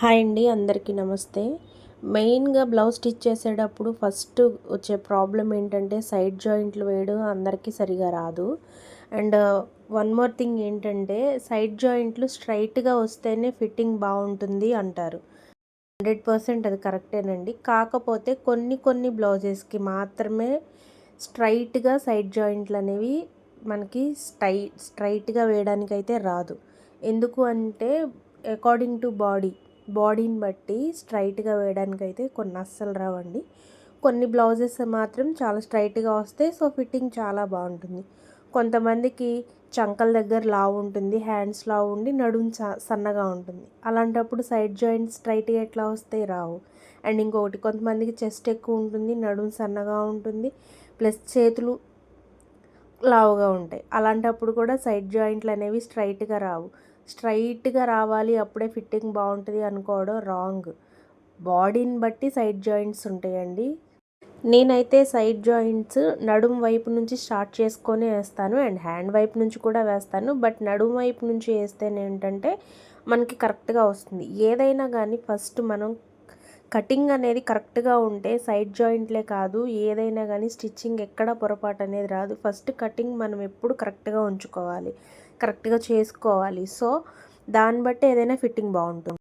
Hi అండి అందరికీ నమస్తే. మెయిన్గా బ్లౌజ్ స్టిచ్ చేసేటప్పుడు ఫస్ట్ వచ్చే ప్రాబ్లం ఏంటంటే సైడ్ జాయింట్లు వేయడం అందరికీ సరిగా రాదు. అండ్ వన్ మోర్ థింగ్ ఏంటంటే సైడ్ జాయింట్లు స్ట్రైట్గా వస్తేనే ఫిట్టింగ్ బాగుంటుంది అంటారు. హండ్రెడ్ పర్సెంట్ అది కరెక్టేనండి. కాకపోతే కొన్ని కొన్ని బ్లౌజెస్కి మాత్రమే స్ట్రైట్గా సైడ్ జాయింట్లు అనేవి మనకి స్టై స్ట్రైట్గా వేయడానికి అయితే రాదు. ఎందుకు అంటే అకార్డింగ్ టు బాడీ బాడీని బట్టి స్ట్రైట్గా వేయడానికి అయితే కొన్ని అస్సలు రావండి. కొన్ని బ్లౌజెస్ మాత్రం చాలా స్ట్రైట్గా వస్తాయి. సో ఫిట్టింగ్ చాలా బాగుంటుంది. కొంతమందికి చంకల దగ్గర లావు ఉంటుంది హ్యాండ్స్ లావు ఉండి నడుము సన్నగా ఉంటుంది. అలాంటప్పుడు సైడ్ జాయింట్స్ స్ట్రైట్గా ఎట్లా వస్తాయి రావు. అండ్ ఇంకొకటి కొంతమందికి చెస్ట్ ఎక్కువ ఉంటుంది నడుము సన్నగా ఉంటుంది ప్లస్ చేతులు లావుగా ఉంటాయి. అలాంటప్పుడు కూడా సైడ్ జాయింట్లు అనేవి స్ట్రైట్గా రావు. స్ట్రైట్గా రావాలి అప్పుడే ఫిట్టింగ్ బాగుంటుంది అనుకోవడం రాంగ్. బాడీని బట్టి సైడ్ జాయింట్స్ ఉంటాయండి. నేనైతే సైడ్ జాయింట్స్ నడుం వైపు నుంచి స్టార్ట్ చేసుకొని వేస్తాను అండ్ హ్యాండ్ వైపు నుంచి కూడా వేస్తాను. బట్ నడుం వైపు నుంచి వేస్తేనే ఏంటంటే మనకి కరెక్ట్గా వస్తుంది. ఏదైనా కానీ ఫస్ట్ మనం కటింగ్ అనేది కరెక్ట్గా ఉంటే సైడ్ జాయింట్లే కాదు ఏదైనా కానీ స్టిచ్చింగ్ ఎక్కడ పొరపాటు అనేది రాదు. ఫస్ట్ కటింగ్ మనం ఎప్పుడు కరెక్ట్గా ఉంచుకోవాలి కరెక్ట్గా చేసుకోవాలి. సో దాన్ని బట్టి ఏదైనా ఫిట్టింగ్ బాగుంటుంది.